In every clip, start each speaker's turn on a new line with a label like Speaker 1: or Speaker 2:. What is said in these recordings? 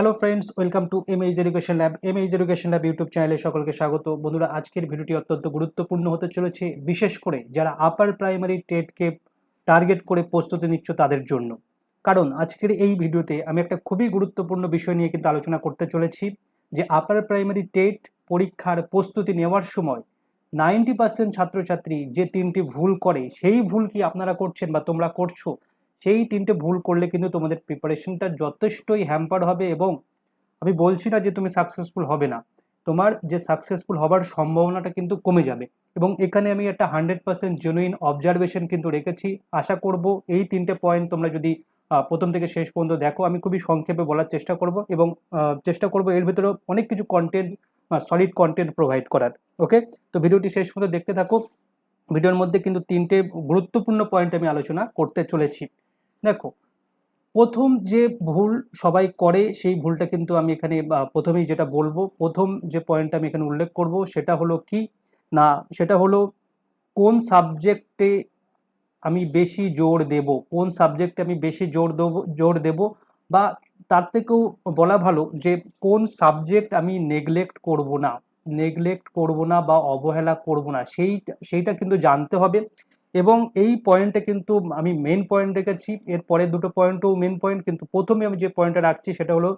Speaker 1: Hello friends welcome to M H education lab M H education lab YouTube চ্যানেলে সকলকে স্বাগত। বন্ধুরা, আজকের ভিডিওটি অত্যন্ত গুরুত্বপূর্ণ হতে চলেছে, বিশেষ করে যারা আপার প্রাইমারি টেটকে টার্গেট করে প্রস্তুতি নিচ্ছ তাদের জন্য। কারণ আজকের এই ভিডিওতে আমি একটা খুবই গুরুত্বপূর্ণ বিষয় নিয়ে কিন্তু আলোচনা করতে চলেছি, যে আপার প্রাইমারি টেট পরীক্ষার প্রস্তুতি নেওয়ার সময় নাইনটি পার্সেন্ট ছাত্রছাত্রী যে তিনটি ভুল করে, সেই ভুল কি আপনারা করছেন বা তোমরা করছ? সেই তিনটে ভুল করলে কিন্তু তোমাদের প্রিপারেশনটা যথেষ্টই হ্যাম্পার হবে এবং আমি বলছি না যে তুমি সাকসেসফুল হবে না। তোমার যে সাকসেসফুল হবার সম্ভাবনাটা কিন্তু কমে যাবে। এবং এখানে আমি একটা হান্ড্রেড পার্সেন্ট জেনুইন অবজারভেশন কিন্তু রেখেছি। আশা করব এই তিনটে পয়েন্ট তোমরা যদি প্রথম থেকে শেষ পর্যন্ত দেখো, আমি খুবই সংক্ষেপে বলার চেষ্টা করব এবং চেষ্টা করব এর ভিতরে অনেক কিছু কন্টেন্ট সলিড কন্টেন্ট প্রোভাইড করার। ওকে তো ভিডিওটি শেষ পর্যন্ত দেখতে থাকো। ভিডিওর মধ্যে কিন্তু তিনটে গুরুত্বপূর্ণ পয়েন্ট আমি আলোচনা করতে চলেছি। দেখো, প্রথম যে ভুল সবাই করে, সেই ভুলটা কিন্তু আমি এখানে প্রথমেই যেটা বলব, প্রথম যে পয়েন্টটা আমি এখানে উল্লেখ করব, সেটা হলো কি? না, সেটা হলো কোন সাবজেক্টে আমি বেশি জোর দেব? কোন সাবজেক্টে আমি বেশি জোর দেবো, জোর দেব? বা তার থেকেও বলা ভালো যে কোন সাবজেক্ট আমি নেগলেক্ট করব না নেগলেক্ট করব না বা অবহেলা করব না সেই সেইটা কিন্তু জানতে হবে। এবং এই পয়েন্টে কিন্তু আমি মেন পয়েন্ট রেখেছি। এর পরে দুটো পয়েন্টও মেন পয়েন্ট কিন্তু প্রথমে আমি যে পয়েন্টটা রাখছি সেটা হলো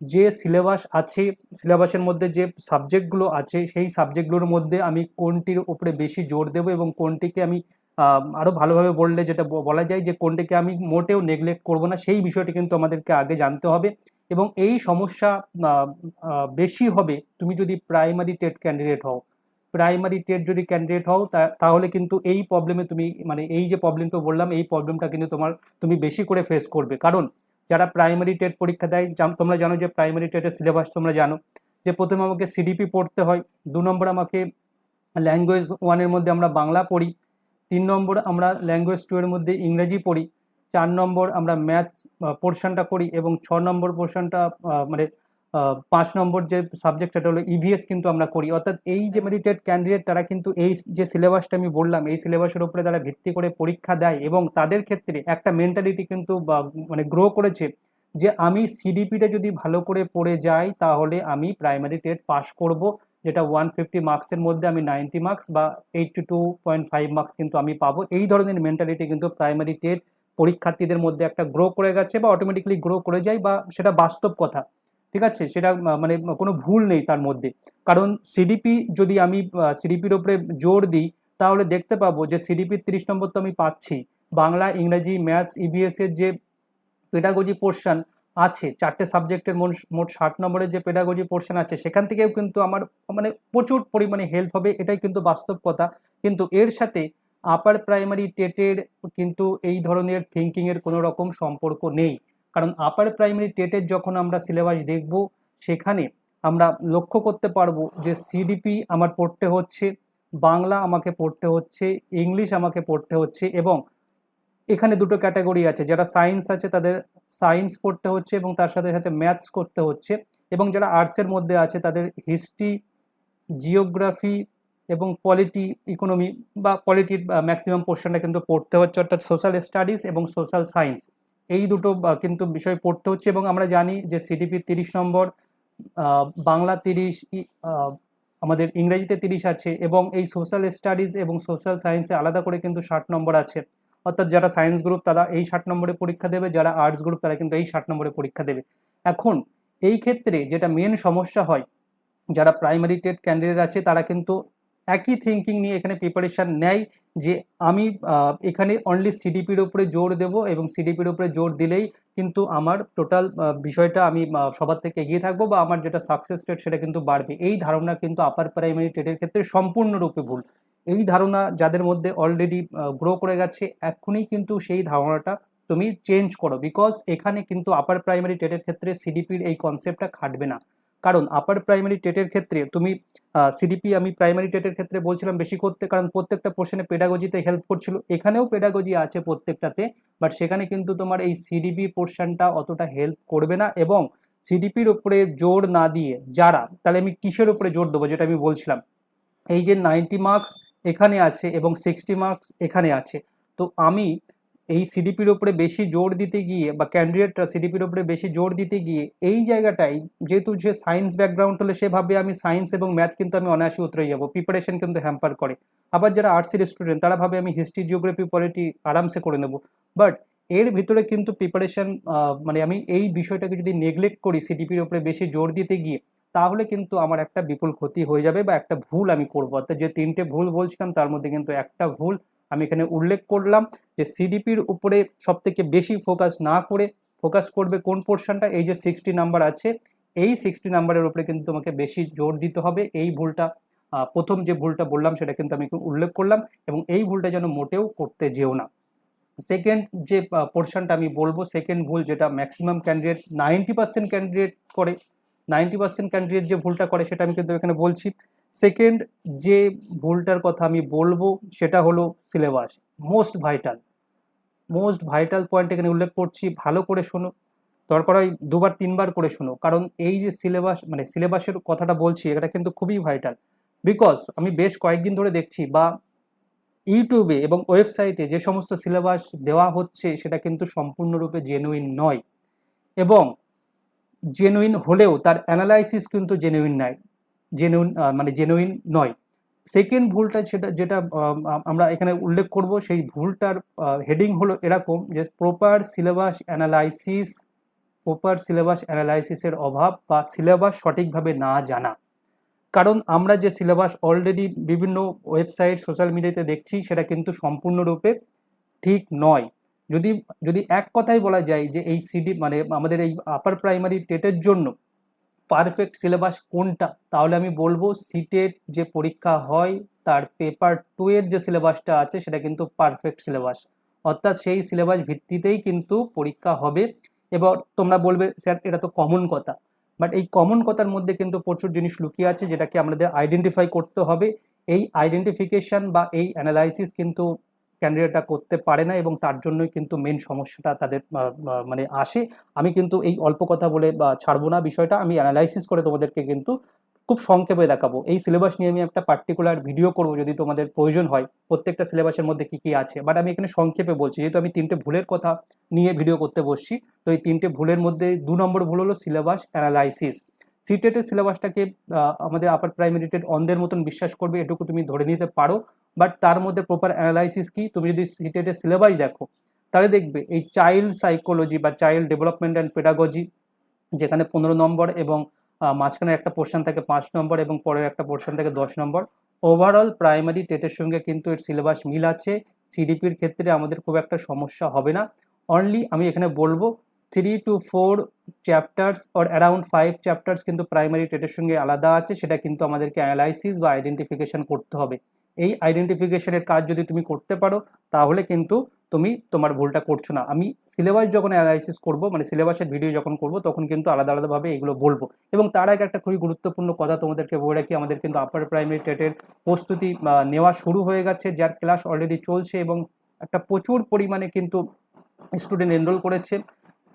Speaker 1: যে সিলেবাস আছে সিলেবাসের মধ্যে যে সাবজেক্টগুলো আছে, সেই সাবজেক্টগুলোর মধ্যে আমি কোনটির উপরে বেশি জোর দেবো এবং কোনটিকে আমি আরও ভালোভাবে বললে যেটা বলা যায় যে কোনটিকে আমি মোটেও নেগলেক্ট করব না, সেই বিষয়টি কিন্তু আমাদেরকে আগে জানতে হবে। এবং এই সমস্যা বেশি হবে, তুমি যদি প্রাইমারি টেট ক্যান্ডিডেট হও প্রাইমারি টেট যদি ক্যান্ডিডেট হও তাহলে কিন্তু এই প্রবলেমে তুমি মানে এই যে প্রবলেমটা বললাম, এই প্রবলেমটা কিন্তু তোমার, তুমি বেশি করে ফেস করবে। কারণ যারা প্রাইমারি টেট পরীক্ষা দেয় তোমরা জানো যে প্রাইমারি টেটের সিলেবাস তোমরা জানো, যে প্রথমে আমাকে সিডিপি পড়তে হয়, দু নম্বর আমাকে ল্যাঙ্গুয়েজ ওয়ানের মধ্যে আমরা বাংলা পড়ি, তিন নম্বর আমরা ল্যাঙ্গুয়েজ টু এর মধ্যে ইংরেজি পড়ি, চার নম্বর আমরা ম্যাথস পোর্শনটা করি, এবং ছ নম্বর পোর্শনটা মানে পাঁচ নম্বর যে সাবজেক্ট সেটা হলো ইভিএস কিন্তু আমরা করি। অর্থাৎ এই যে মেরিটেড ক্যান্ডিডেট তারা কিন্তু এই যে সিলেবাসটা আমি বললাম, এই সিলেবাসের উপরে তারা ভিত্তি করে পরীক্ষা দেয় এবং তাদের ক্ষেত্রে একটা মেন্টালিটি কিন্তু মানে গ্রো করেছে যে আমি সিডিপিটা যদি ভালো করে পড়ে যাই তাহলে আমি প্রাইমারি টেট পাস করব, যেটা ওয়ান ফিফটি মার্কসের মধ্যে আমি নাইনটি মার্কস বা eighty two point five marks কিন্তু আমি পাবো। এই ধরনের মেন্টালিটি কিন্তু প্রাইমারি টেট পরীক্ষার্থীদের মধ্যে একটা গ্রো করে গেছে বা অটোমেটিক্যালি গ্রো করে যায় বা সেটা বাস্তব কথা। ঠিক আছে? সেটা মানে কোনো ভুল নেই তার মধ্যে। কারণ সিডিপি যদি আমি সিডিপির ওপরে জোর দিই, তাহলে দেখতে পাবো যে সিডিপির তিরিশ নম্বর তো আমি পাচ্ছি। বাংলা, ইংরেজি, ম্যাথস ইবিএস এর যে পেডাগজি পোর্শন আছে, চারটে সাবজেক্টের মোট মোট ষাট নম্বরের যে পেডাগজি পোর্শন আছে, সেখান থেকেও কিন্তু আমার মানে প্রচুর পরিমাণে হেল্প হবে, এটাই কিন্তু বাস্তব কথা কিন্তু এর সাথে আপার প্রাইমারি টেটের কিন্তু এই ধরনের থিঙ্কিংয়ের কোনো রকম সম্পর্ক নেই। কারণ আপার প্রাইমারি টেটের যখন আমরা সিলেবাস দেখব, সেখানে আমরা লক্ষ্য করতে পারব যে সিডিপি আমার পড়তে হচ্ছে, বাংলা আমাকে পড়তে হচ্ছে ইংলিশ আমাকে পড়তে হচ্ছে এবং এখানে দুটো ক্যাটাগরি আছে, যারা সায়েন্স আছে তাদের সায়েন্স পড়তে হচ্ছে এবং তার সাথে সাথে ম্যাথস করতে হচ্ছে এবং যারা আর্টসের মধ্যে আছে তাদের হিস্ট্রি জিওগ্রাফি এবং পলিটি ইকোনমি বা পলিটির ম্যাক্সিমাম পোর্শনটা কিন্তু পড়তে হচ্ছে, অর্থাৎ সোশ্যাল স্টাডিজ এবং সোশ্যাল সায়েন্স এই দুটো কিন্তু বিষয় পড়তে হচ্ছে এবং আমরা জানি যে সিডিপি তিরিশ নম্বর বাংলা তিরিশ আমাদের ইংরেজিতে তিরিশ আছে এবং এই সোশ্যাল স্টাডিজ এবং সোশ্যাল সায়েন্সে আলাদা করে কিন্তু ষাট নম্বর আছে। অর্থাৎ যারা সায়েন্স গ্রুপ তারা এই ষাট নম্বরে পরীক্ষা দেবে, যারা আর্টস গ্রুপ তারা কিন্তু এই ষাট নম্বরে পরীক্ষা দেবে। এখন এই ক্ষেত্রে যেটা মেন সমস্যা হয়, যারা প্রাইমারি টেট ক্যান্ডিডেট আছে তারা কিন্তু একই থিঙ্কিং নিয়ে এখানে প্রিপারেশন নেয় যে আমি এখানে অনলি সিডিপির উপরে জোর দেব এবং সিডিপির উপরে জোর দিলেই কিন্তু আমার টোটাল বিষয়টা আমি সবার থেকে এগিয়ে থাকব বা আমার যেটা সাকসেস রেট সেটা কিন্তু বাড়বে। এই ধারণা কিন্তু আপার প্রাইমারি টেটের ক্ষেত্রে সম্পূর্ণরূপে ভুল। এই ধারণা যাদের মধ্যে অলরেডি গ্রো করে গেছে এখনই কিন্তু সেই ধারণাটা তুমি চেঞ্জ করো বিকজ এখানে কিন্তু আপার প্রাইমারি টেটের ক্ষেত্রে সিডিপির এই কনসেপ্টটা খাটবে না। কারণ আপার প্রাইমারি টেটের ক্ষেত্রে তুমি সিডিপি আমি প্রাইমারি টেটের ক্ষেত্রে বলছিলাম বেশি করতে, কারণ প্রত্যেকটা পোর্শনে পেডাগজিতে হেল্প করছিল। এখানেও পেডাগজি আছে প্রত্যেকটাতে বাট সেখানে কিন্তু তোমার এই সিডিপি পোর্শনটা অতটা হেল্প করবে না এবং সিডিপির উপরে জোর না দিয়ে যারা, তাহলে আমি কিসের উপরে জোর দেবো যেটা আমি বলছিলাম? এই যে নাইনটি মার্কস এখানে আছে এবং সিক্সটি মার্কস এখানে আছে। তো আমি এই সিডিপির ওপরে বেশি জোর দিতে গিয়ে বা ক্যান্ডিডেটরা সিডিপির ওপরে বেশি জোর দিতে গিয়ে এই জায়গাটাই, যেহেতু যে সায়েন্স ব্যাকগ্রাউন্ড হলে সেভাবে আমি সায়েন্স এবং ম্যাথ কিন্তু আমি অনায়াসে উতরে যাব প্রিপারেশন কিন্তু হ্যাম্পার করে। আবার যারা আর্টসের স্টুডেন্ট তারা ভাবে আমি হিস্ট্রি জিওগ্রাফি পলিটি আরামসে করে নেব। বাট এর ভিতরে কিন্তু প্রিপারেশন মানে আমি এই বিষয়টাকে যদি নেগলেক্ট করি সিডিপির ওপরে বেশি জোর দিতে গিয়ে, তাহলে কিন্তু আমার একটা বিপুল ক্ষতি হয়ে যাবে বা একটা ভুল আমি করব। অর্থাৎ যে তিনটে ভুল বলছিলাম, তার মধ্যে কিন্তু একটা ভুল আমি এখানে উল্লেখ করলাম যে সিডিপির উপরে সব থেকে বেশি ফোকাস না করে ফোকাস করবে কোন পোর্শনটা এই যে সিক্সটি নাম্বার আছে, এই সিক্সটি নাম্বারের উপরে কিন্তু তোমাকে বেশি জোর দিতে হবে। এই ভুলটা প্রথম যে ভুলটা বললাম সেটা কিন্তু আমি উল্লেখ করলাম এবং এই ভুলটা যেন মোটেও করতে যেও না। সেকেন্ড যে পোর্শনটা আমি বলব সেকেন্ড ভুল যেটা maximum candidate ninety percent candidate করে নাইনটি পার্সেন্ট ক্যান্ডিডেট যে ভুলটা করে সেটা আমি কিন্তু এখানে বলছি। সেকেন্ড যে ভুলটার কথা আমি বলব, সেটা হলো syllabus most vital most vital point এখানে উল্লেখ করছি, ভালো করে শোনো, দরকার হয় দুবার, তিনবার করে শোনো, কারণ এই যে সিলেবাস মানে সিলেবাসের কথাটা বলছি, এটা কিন্তু খুবই ভাইটাল বিকজ আমি বেশ কয়েকদিন ধরে দেখছি বা ইউটিউবে এবং ওয়েবসাইটে যে সমস্ত সিলেবাস দেওয়া হচ্ছে, সেটা কিন্তু সম্পূর্ণরূপে জেনুইন নয়, এবং জেনুইন হলেও তার অ্যানালাইসিস কিন্তু জেনুইন নয় জেনুইন মানে জেনুইন নয়। সেকেন্ড ভুলটা সেটা, যেটা আমরা এখানে উল্লেখ করব, সেই ভুলটার হেডিং হলো এরকম যে proper syllabus analysis proper syllabus অ্যানালাইসিসের অভাব বা সিলেবাস সঠিকভাবে না জানা। কারণ আমরা যে সিলেবাস অলরেডি বিভিন্ন ওয়েবসাইট সোশ্যাল মিডিয়াতে দেখছি, সেটা কিন্তু সম্পূর্ণরূপে ঠিক নয়। যদি যদি এক কথাই বলা যায় যে এই সিডি মানে আমাদের এই আপার প্রাইমারি টেটের জন্য পারফেক্ট সিলেবাস কোনটা? তাহলে আমি বলব সিটের যে পরীক্ষা হয়, তার পেপার টু এর যে সিলেবাসটা আছে, সেটা কিন্তু পারফেক্ট সিলেবাস অর্থাৎ সেই সিলেবাস ভিত্তিতেই কিন্তু পরীক্ষা হবে। এবার তোমরা বলবে, স্যার, এটা তো কমন কথা। বাট এই কমন কথার মধ্যে কিন্তু প্রচুর জিনিস লুকিয়ে আছে, যেটাকে আমাদের আইডেন্টিফাই করতে হবে। এই আইডেন্টিফিকেশন বা এই অ্যানালাইসিস কিন্তু ক্যান্ডিডেটরা করতে পারে না এবং তার জন্যই কিন্তু মেন সমস্যাটা তাদের মানে আসে। আমি কিন্তু এই অল্প কথা বলে ছাড়বো না বিষয়টা। আমি অ্যানালাইসিস করে তোমাদেরকে কিন্তু খুব সংক্ষেপে দেখাবো। এই সিলেবাস নিয়ে আমি একটা পার্টিকুলার ভিডিও করব যদি তোমাদের প্রয়োজন হয়, প্রত্যেকটা সিলেবাসের মধ্যে কি কি আছে। বাট আমি এখানে সংক্ষেপে বলছি, যেহেতু আমি তিনটে ভুলের কথা নিয়ে ভিডিও করতে বসছি, তো এই তিনটে ভুলের মধ্যে দু নম্বর ভুল হলো সিলেবাস অ্যানালাইসিস সিটেটের সিলেবাসটাকে আমাদের আপার প্রাইমারি টেট অন্ধের মতন বিশ্বাস করবে, এটুকু তুমি ধরে নিতে পারো। বাট তার মধ্যে প্রপার অ্যানালাইসিস কি? তুমি যদি সিটেটের সিলেবাস দেখো, তাহলে দেখবে এই চাইল্ড সাইকোলজি বা চাইল্ড ডেভেলপমেন্ট অ্যান্ড পেডাগজি যেখানে পনেরো নম্বর এবং মাঝখানে একটা পোর্শন থাকে পাঁচ নম্বর এবং পরের একটা পোর্শন থাকে দশ নম্বর ওভারঅল প্রাইমারি টেটের সঙ্গে কিন্তু এর সিলেবাস মিল আছে। সিডিপির ক্ষেত্রে আমাদের খুব একটা সমস্যা হবে না। অনলি আমি এখানে বলব three two four chapters or around five chapters কিন্তু প্রাইমারি টেটের সঙ্গে আলাদা আছে। সেটা কিন্তু আমাদেরকে অ্যানালাইসিস বা আইডেন্টিফিকেশন করতে হবে। এই আইডেন্টিফিকেশনের কাজ যদি তুমি করতে পারো, তাহলে কিন্তু তুমি তোমার ভুলটা করছ না। আমি সিলেবাস যখন অ্যানালাইসিস করব মানে সিলেবাসের ভিডিও যখন করব, তখন কিন্তু আলাদা আলাদাভাবে এগুলো বলব। এবং তার আগে একটা খুবই গুরুত্বপূর্ণ কথা তোমাদেরকে বলে রাখি, আমাদের কিন্তু আপার প্রাইমারি টেটের প্রস্তুতি নেওয়া শুরু হয়ে গেছে, যার ক্লাস অলরেডি চলছে এবং একটা প্রচুর পরিমাণে কিন্তু স্টুডেন্ট এনরোল করেছে।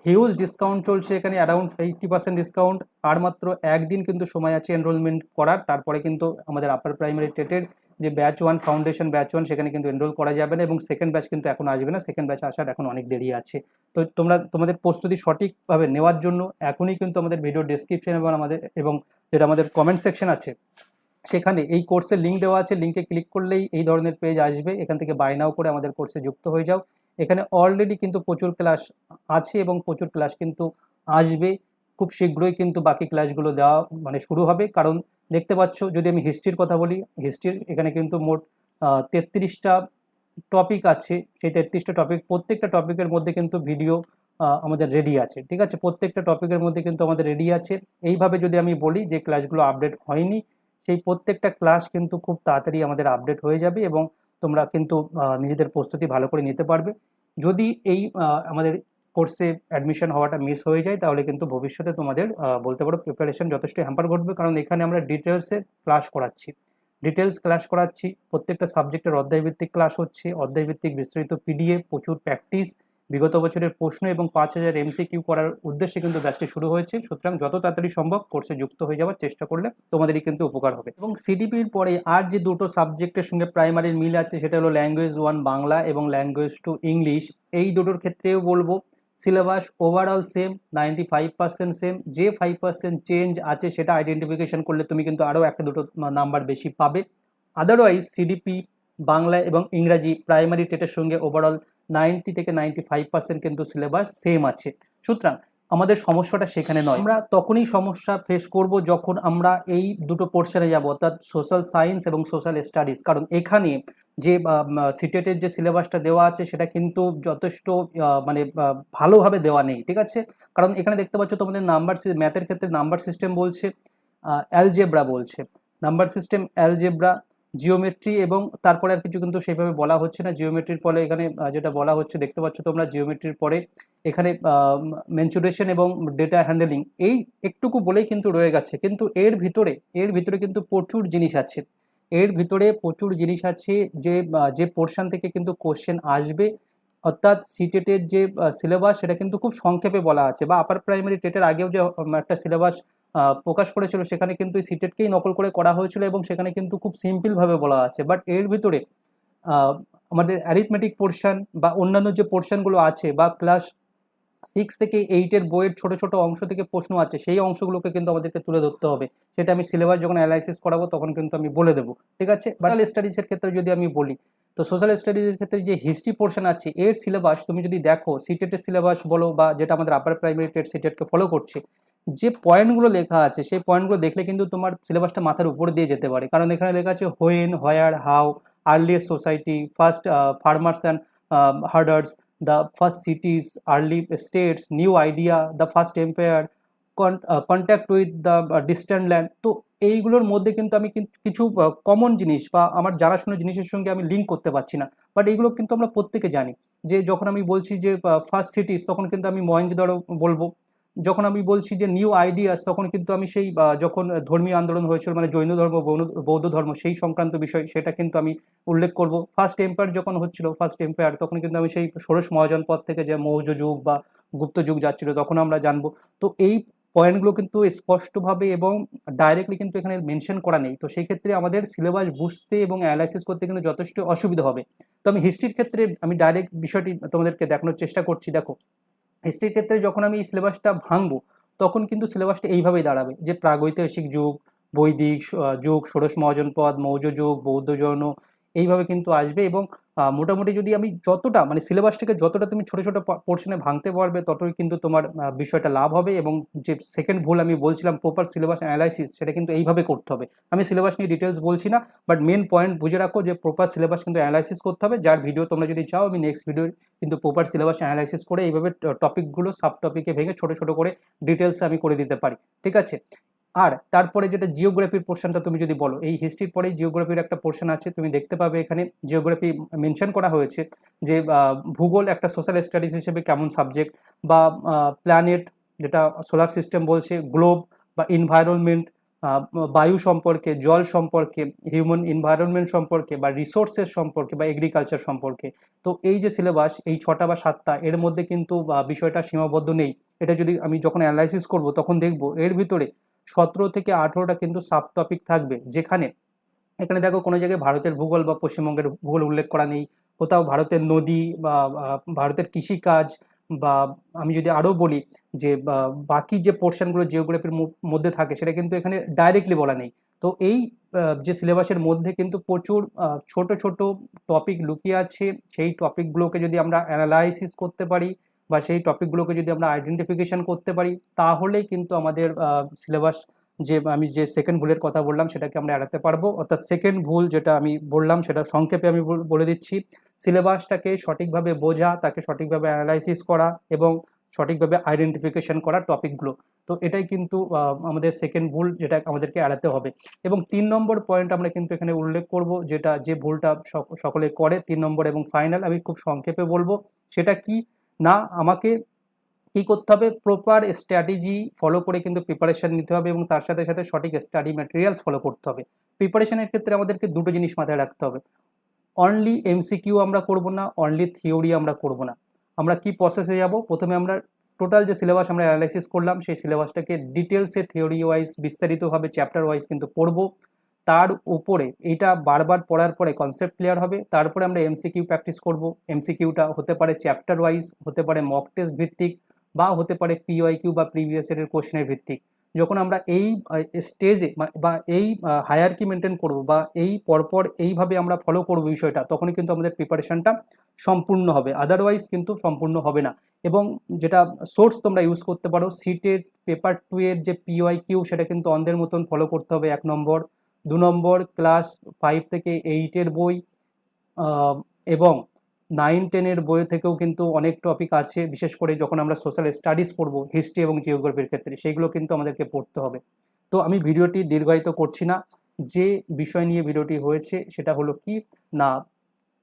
Speaker 1: হিউজ ডিসকাউন্ট চলছে এখানে অ্যারাউন্ড এইটটি পার্সেন্ট ডিসকাউন্ট আর মাত্র একদিন কিন্তু সময় আছে এনরোলমেন্ট করার। তারপরে কিন্তু আমাদের আপার প্রাইমারি টেটের যে batch one foundation batch one সেখানে কিন্তু এনরোল করা যাবে না এবং সেকেন্ড ব্যাচ কিন্তু এখন আসবে না। সেকেন্ড ব্যাচ আসার এখন অনেক দেরি আছে। তো তোমরা, তোমাদের প্রস্তুতি সঠিকভাবে নেওয়ার জন্য এখনই কিন্তু আমাদের ভিডিও ডিসক্রিপশন এবং আমাদের, এবং যেটা আমাদের কমেন্ট সেকশন আছে, সেখানে এই কোর্সের লিঙ্ক দেওয়া আছে। লিঙ্কে ক্লিক করলেই এই ধরনের পেজ আসবে। এখান থেকে বাই নাও করে আমাদের কোর্সে যুক্ত হয়ে যাও। এখানে অলরেডি কিন্তু প্রচুর ক্লাস আছে এবং প্রচুর ক্লাস কিন্তু আসবে। খুব শীঘ্রই কিন্তু বাকি ক্লাসগুলো দেওয়া মানে শুরু হবে। কারণ দেখতে পাচ্ছ, যদি আমি হিস্ট্রির কথা বলি হিস্ট্রির এখানে কিন্তু মোট তেত্রিশটা টপিক আছে। সেই তেত্রিশটা টপিক প্রত্যেকটা টপিকের মধ্যে কিন্তু ভিডিও আমাদের রেডি আছে। ঠিক আছে? প্রত্যেকটা টপিকের মধ্যে কিন্তু আমাদের রেডি আছে। এইভাবে যদি আমি বলি যে ক্লাসগুলো আপডেট হয়নি, সেই প্রত্যেকটা ক্লাস কিন্তু খুব তাড়াতাড়ি আমাদের আপডেট হয়ে যাবে এবং তোমরা কিন্তু নিজেদের প্রস্তুতি ভালো করে নিতে পারবে। যদি এই আমাদের কোর্সে অ্যাডমিশন হওয়াটা মিস হয়ে যায়, তাহলে কিন্তু ভবিষ্যতে তোমাদের বলতে পারো প্রিপারেশন যথেষ্ট হ্যাম্পার ঘটবে। কারণ এখানে আমরা ডিটেলসে ক্লাস করাচ্ছি। ডিটেলস ক্লাস করাচ্ছি, প্রত্যেকটা সাবজেক্টের অধ্যায়ভিত্তিক ক্লাস হচ্ছে, অধ্যায়ভিত্তিক বিস্তারিত পিডিএফ প্রচুর প্র্যাকটিস বিগত বছরের প্রশ্ন এবং পাঁচ হাজার এমসিকিউ করার উদ্দেশ্যে কিন্তু ব্যাচটি শুরু হয়েছে। সুতরাং যত তাড়াতাড়ি সম্ভব কোর্সে যুক্ত হয়ে যাওয়ার চেষ্টা করলে তোমাদেরই কিন্তু উপকার হবে। এবং সিডিপির পরে আর যে দুটো সাবজেক্টের সঙ্গে প্রাইমারির মিল আছে, সেটা হলো ল্যাঙ্গুয়েজ ওয়ান বাংলা এবং ল্যাঙ্গুয়েজ টু ইংলিশ এই দুটোর ক্ষেত্রেও বলব syllabus overall same ninety five percent same যে ফাইভ পার্সেন্ট চেঞ্জ আছে সেটা আইডেন্টিফিকেশন করলে তুমি কিন্তু আরও একটা দুটো নাম্বার বেশি পাবে। আদারওয়াইজ সিডিপি বাংলা এবং ইংরাজি প্রাইমারি টেটের সঙ্গে ওভারঅল নাইনটি থেকে নাইনটি ফাইভ পার্সেন্ট কিন্তু সিলেবাস সেম আছে। সুতরাং আমাদের সমস্যাটা সেখানে নয়। আমরা তখনই সমস্যা ফেস করব যখন আমরা এই দুটো পোর্শনে যাব, অর্থাৎ সোশ্যাল সায়েন্স এবং সোশ্যাল স্টাডিজ কারণ এখানে যে সিটেটের যে সিলেবাসটা দেওয়া আছে, সেটা কিন্তু যথেষ্ট মানে ভালোভাবে দেওয়া নেই, ঠিক আছে? কারণ এখানে দেখতে পাচ্ছ তোমাদের নাম্বার ম্যাথের ক্ষেত্রে নাম্বার সিস্টেম বলছে অ্যালজেব্রা বলছে। নাম্বার সিস্টেম অ্যালজেব্রা জিওমেট্রি এবং তারপরে আর কিছু কিন্তু সেইভাবে বলা হচ্ছে না। জিওমেট্রির পরে এখানে যেটা বলা হচ্ছে, দেখতে পাচ্ছ তোমরা জিওমেট্রির পরে এখানে মেনচুরেশন এবং ডেটা হ্যান্ডেলিং এই একটুকু বলেই কিন্তু রয়ে গেছে। কিন্তু এর ভিতরে এর ভিতরে কিন্তু প্রচুর জিনিস আছে। এর ভিতরে প্রচুর জিনিস আছে যে যে পোর্শন থেকে কিন্তু কোশ্চেন আসবে। অর্থাৎ সিটেটের যে সিলেবাস সেটা কিন্তু খুব সংক্ষেপে বলা আছে বা আপার প্রাইমারি টেটের আগেও যে একটা সিলেবাস প্রকাশ করেছিল সেখানে কিন্তু এই সিটেটকেই নকল করে করা হয়েছিল এবং সেখানে কিন্তু খুব সিম্পলভাবে বলা আছে। বাট এর ভিতরে আমাদের অ্যারিথমেটিক পোর্শন বা অন্যান্য যে পোর্শনগুলো আছে বা ক্লাস সিক্স থেকে এইটের বইয়ের ছোট ছোট অংশ থেকে প্রশ্ন আছে সেই অংশগুলোকে কিন্তু আমাদেরকে তুলে ধরতে হবে। সেটা আমি সিলেবাস যখন অ্যানালাইসিস করাবো তখন কিন্তু আমি বলে দেবো। ঠিক আছে? সোশ্যাল স্টাডিজের ক্ষেত্রে যদি আমি বলি তো সোশ্যাল স্টাডিজের ক্ষেত্রে যে হিস্ট্রি পোর্শন আছে এর সিলেবাস তুমি যদি দেখো সিটেটের সিলেবাস বলো বা যেটা আমাদের আপার প্রাইমারি টেট সিটেটকে ফলো করছে যে পয়েন্টগুলো লেখা আছে সেই পয়েন্টগুলো দেখলে কিন্তু তোমার সিলেবাসটা মাথার উপরে দিয়ে যেতে পারে। কারণ এখানে লেখা আছে when where how earliest society first farmers and herders the first cities, early states new idea the first empire, con- with the distant land. তো এইগুলোর মধ্যে কিন্তু আমি কিছু কমন জিনিস বা আমার জানাশোনা জিনিসের সঙ্গে আমি লিঙ্ক করতে পারছি না। বাট এইগুলো কিন্তু আমরা প্রত্যেকে জানি। যে যখন আমি বলছি যে ফার্স্ট সিটিস তখন কিন্তু আমি মহেঞ্জোদারো বলব। যখন আমি বলছি যে নিউ আইডিয়াস তখন কিন্তু আমি সেই যখন ধর্মীয় আন্দোলন হয়েছিল মানে জৈন ধর্ম বৌদ্ধ- ধর্ম, সেই সংক্রান্ত বিষয়, সেটা কিন্তু আমি উল্লেখ করব। ফার্স্ট এম্পায়ার যখন হচ্ছিল ফার্স্ট এম্পায়ার তখন কিন্তু আমি সেই ষোড়শ মহাজন পদ থেকে যে মৌর্য যুগ বা গুপ্ত যুগ যাচ্ছিল, তখন আমরা জানব। তো এই পয়েন্টগুলো কিন্তু স্পষ্টভাবে এবং ডাইরেক্টলি কিন্তু এখানে মেনশন করা নেই। তো সেই ক্ষেত্রে আমাদের সিলেবাস বুঝতে এবং অ্যানালাইসিস করতে কিন্তু যথেষ্ট অসুবিধা হবে। তো আমি হিস্ট্রির ক্ষেত্রে আমি ডাইরেক্ট বিষয়টি তোমাদেরকে দেখানোর চেষ্টা করছি। দেখো হিস্ট্রির ক্ষেত্রে যখন আমি এই সিলেবাসটা ভাঙবো, তখন কিন্তু সিলেবাসটা এইভাবেই দাঁড়াবে যে প্রাগৈতিহাসিক যুগ, বৈদিক যুগ, ষোড়শ মহাজনপদ, মৌর্য যুগ, বৌদ্ধ জৈন এইভাবে কিন্তু আসবে এবং মোটামুটি যদি আমি যতটা মানে সিলেবাসটাকে যতটা তুমি ছোটো ছোটো পোর্শনে ভাঙতে পারবে, ততই কিন্তু তোমার বিষয়টা লাভ হবে এবং যে সেকেন্ড ভুল আমি বলছিলাম প্রপার সিলেবাস অ্যানালাইসিস সেটা কিন্তু এইভাবে করতে হবে। আমি সিলেবাস নিয়ে ডিটেলস বলছি না বাট মেন পয়েন্ট বুঝে রাখো যে প্রপার সিলেবাস কিন্তু অ্যানালাইসিস করতে হবে। যার ভিডিও তোমরা যদি চাও, আমি নেক্সট ভিডিও কিন্তু প্রপার সিলেবাস অ্যানালাইসিস করে এইভাবে টপিকগুলো সাব টপিকে ভেঙে ছোটো ছোটো করে ডিটেলস আমি করে দিতে পারি। ঠিক আছে? আর তারপরে যেটা জিওগ্রাফির পোর্শনটা তুমি যদি বলো, এই হিস্ট্রির পরেই জিওগ্রাফির একটা পোর্শন আছে, তুমি দেখতে পাবে এখানে জিওগ্রাফি মেনশন করা হয়েছে যে ভূগোল একটা সোশ্যাল স্টাডিজ হিসেবে কেমন সাবজেক্ট বা প্ল্যানেট যেটা সোলার সিস্টেম বলছে গ্লোব বা এনভায়রনমেন্ট বায়ু সম্পর্কে, জল সম্পর্কে হিউম্যান এনভায়রনমেন্ট সম্পর্কে বা রিসোর্সেস সম্পর্কে বা এগ্রিকালচার সম্পর্কে। তো এই যে সিলেবাস এই ছটা বা সাতটা, এর মধ্যে কিন্তু বিষয়টা সীমাবদ্ধ নেই। এটা যদি আমি যখন অ্যানালাইসিস করব, তখন দেখব এর ভিতরে সতেরো থেকে আঠেরোটা কিন্তু সাব টপিক থাকবে। যেখানে এখানে দেখো কোনো জায়গায় ভারতের ভূগোল বা পশ্চিমবঙ্গের ভূগোল উল্লেখ করা নেই। কোথাও ভারতের নদী বা ভারতের কৃষিকাজ বা, আমি যদি আরও বলি যে বাকি যে পোর্শনগুলো জিওগ্রাফির মধ্যে থাকে, সেটা কিন্তু এখানে ডাইরেক্টলি বলা নেই। তো এই যে সিলেবাসের মধ্যে কিন্তু প্রচুর ছোট ছোট টপিক লুকিয়ে আছে। সেই টপিকগুলোকে যদি আমরা অ্যানালাইসিস করতে পারি বা সেই টপিকগুলোকে যদি আমরা আইডেন্টিফিকেশন করতে পারি, তাহলেই কিন্তু আমাদের সিলেবাস যে আমি যে সেকেন্ড ভুলের কথা বললাম সেটাকে আমরা এড়াতে পারব। অর্থাৎ সেকেন্ড ভুল যেটা আমি বললাম সেটা সংক্ষেপে আমি বল- দিচ্ছি। সিলেবাসটাকে সঠিকভাবে বোঝা, তাকে সঠিকভাবে অ্যানালাইসিস করা এবং সঠিকভাবে আইডেন্টিফিকেশন করা টপিকগুলো তো এটাই কিন্তু আমাদের সেকেন্ড ভুল যেটা আমাদেরকে এড়াতে হবে। এবং তিন নম্বর পয়েন্ট আমরা কিন্তু এখানে উল্লেখ করব, যেটা যে ভুলটা সক- সকলে করে, তিন নম্বর এবং ফাইনাল আমি খুব সংক্ষেপে বলব। সেটা কি? না, আমাকে কি করতে হবে? প্রপার স্ট্র্যাটেজি ফলো করে কিন্তু প্রিপারেশান নিতে হবে এবং তার সাথে সাথে সঠিক স্টাডি ম্যাটেরিয়ালস ফলো করতে হবে। প্রিপারেশানের ক্ষেত্রে আমাদেরকে দুটো জিনিস মাথায় রাখতে হবে। অনলি এমসিকিউ আমরা করব না অনলি থিওরি আমরা করব না। আমরা কি প্রসেসে যাব? প্রথমে আমরা টোটাল যে সিলেবাস আমরা অ্যানালাইসিস করলাম, সেই সিলেবাসটাকে ডিটেলসে থিওরি ওয়াইজ বিস্তারিতভাবে চ্যাপ্টার ওয়াইজ কিন্তু পড়ব। তার উপরে এটা বারবার পড়ার পরে কনসেপ্ট ক্লিয়ার হবে। তারপরে আমরা এমসিকিউ প্র্যাকটিস করব। এমসিকিউটা হতে পারে চ্যাপ্টার ওয়াইজ হতে পারে মক টেস্ট ভিত্তিক বা হতে পারে পিওয়াই কিউ বা প্রিভিয়াস ইয়ারের কোশ্চেনের ভিত্তিক। যখন আমরা এই স্টেজে বা এই হায়ার কি মেনটেন করব বা এই পরপর এইভাবে আমরা ফলো করব বিষয়টা, তখনই কিন্তু আমাদের প্রিপারেশনটা সম্পূর্ণ হবে। আদারওয়াইজ কিন্তু সম্পূর্ণ হবে না। এবং যেটা সোর্স তোমরা ইউজ করতে পারো সিটের পেপার টু এর যে পিওয়াই কিউ সেটা কিন্তু অন্ধের মতন ফলো করতে হবে এক নম্বর। দু নম্বর ক্লাস ফাইভ থেকে এইটের বই এবং নাইন টেনের বই থেকেও কিন্তু অনেক টপিক আছে, বিশেষ করে যখন আমরা সোশ্যাল স্টাডিজ পড়ব হিস্ট্রি এবং জিওগ্রাফির ক্ষেত্রে, সেইগুলো কিন্তু আমাদেরকে পড়তে হবে। তো আমি ভিডিওটি দীর্ঘায়িত করছি না, যে বিষয় নিয়ে ভিডিওটি হয়েছে সেটা হলো কি, না,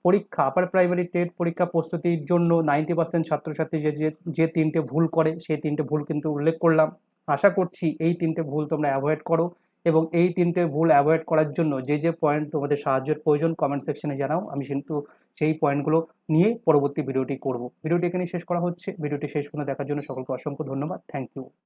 Speaker 1: পরীক্ষা আপার প্রাইমারি টেট পরীক্ষা প্রস্তুতির জন্য নাইনটি পার্সেন্ট ছাত্রছাত্রী যে যে তিনটে ভুল করে, সেই তিনটে ভুল কিন্তু উল্লেখ করলাম। আশা করছি এই তিনটে ভুল তোমরা অ্যাভয়েড করো। এবং এই তিনটে ভুল অ্যাভয়েড করার জন্য যে যে পয়েন্ট তোমাদের সাহায্যের প্রয়োজন কমেন্ট সেকশনে জানাও। আমি কিন্তু সেই পয়েন্টগুলো নিয়ে পরবর্তী ভিডিওটি করব। ভিডিওটি এখানে শেষ করা হচ্ছে। ভিডিওটি শেষ পর্যন্ত দেখার জন্য সকলকে অসংখ্য ধন্যবাদ। Thank you